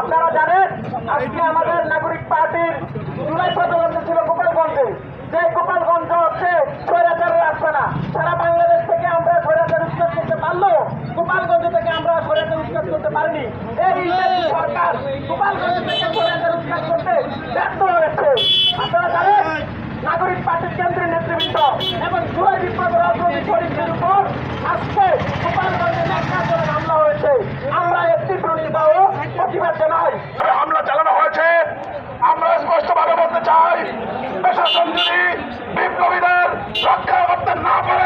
আপনারা জানেন, আজকে আমাদের নাগরিক পার্টির জুলাই প্রচলন ছিল গোপালগঞ্জে। যে গোপালগঞ্জ হচ্ছে স্বৈরাচারের সারা বাংলাদেশ থেকে আমরা স্বৈরাচার উৎখাত করতে পারলেও গোপালগঞ্জ থেকে আমরা স্বৈরাচার উৎখাত করতে পারিনি। এই সরকার গোপালগঞ্জ থেকে স্বৈরাচার উৎখাত করতে ব্যর্থ হয়েছে। আপনারা জানেন, নাগরিক পার্টির কেন্দ্রীয় নেতৃবৃন্দ এবং জুলাই বিপ্লব চাই। প্রশাসন যদি বিপ্লবীদের রক্ষা করতে না পারে